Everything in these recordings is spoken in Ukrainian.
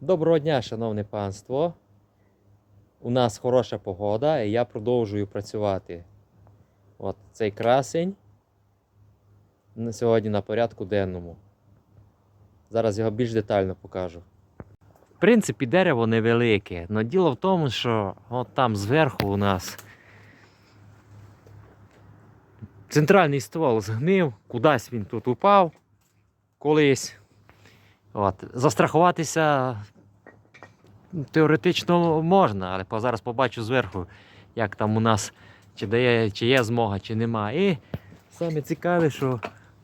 Доброго дня, шановне панство. У нас хороша погода і я продовжую працювати. От цей красень на сьогодні на порядку денному. Зараз його більш детально покажу. В принципі, дерево невелике, але діло в тому, що от там зверху у нас центральний ствол згнив, кудись він тут упав колись. От. Застрахуватися теоретично можна, але зараз побачу зверху, як там у нас, чи, дає, чи є змога, чи нема. І саме цікаве, що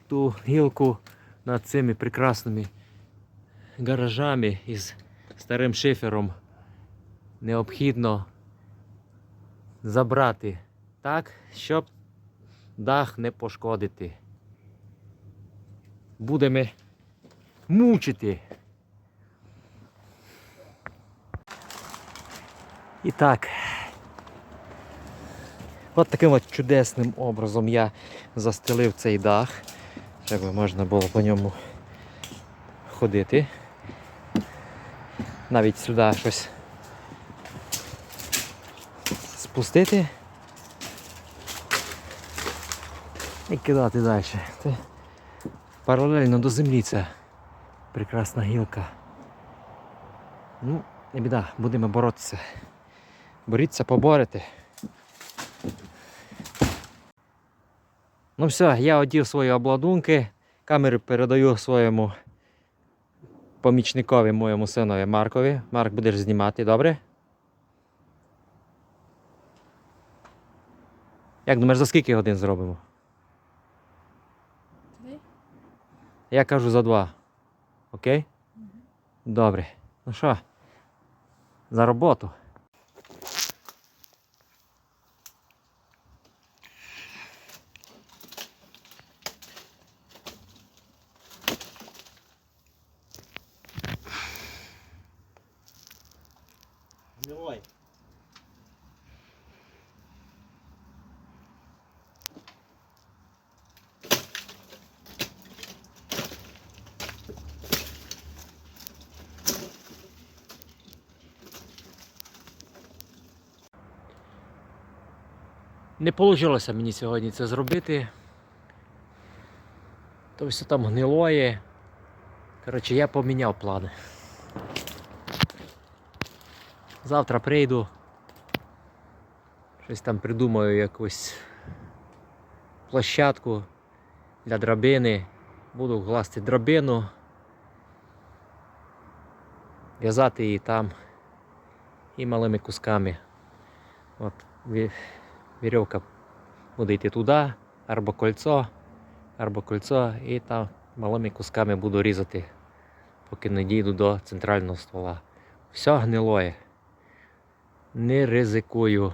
ту гілку над цими прекрасними гаражами із старим шифером необхідно забрати так, щоб дах не пошкодити. Будемо мучити. І так. От таким от чудесним образом я застелив цей дах, щоб можна було по ньому ходити. Навіть сюди щось спустити і кидати далі. Це паралельно до землі ця прекрасна гілка. Ну, не біда, будемо боротися. Боріться, поборете. Ну все, я одів свої обладунки. Камери передаю своєму помічникові, моєму синові Маркові. Марк, будеш знімати, добре? Як думаєш, за скільки годин зробимо? Дві? Я кажу за два. Окей? Добре. Ну що, за роботу. Гнилой. Не вийшло мені сьогодні це зробити. То все там гнилоє. Коротше, я поміняв плани. Завтра прийду. Щось там придумаю якусь площадку для драбини. Буду класти драбину. В'язати її там і малими кусками. От вірьовка буде йти туди, або кольцо, або кольцо, і там малими кусками буду різати, поки не дійду до центрального ствола. Все гнилоє. Не ризикую.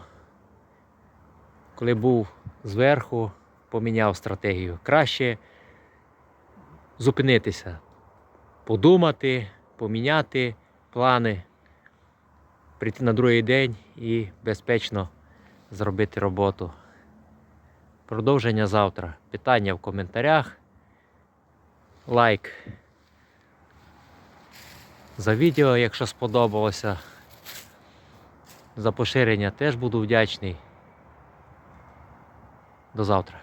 Коли був зверху, поміняв стратегію. Краще зупинитися, подумати, поміняти плани, прийти на другий день і безпечно зробити роботу. Продовження завтра. Питання в коментарях. Лайк за відео, якщо сподобалося. За поширення теж буду вдячний. До завтра.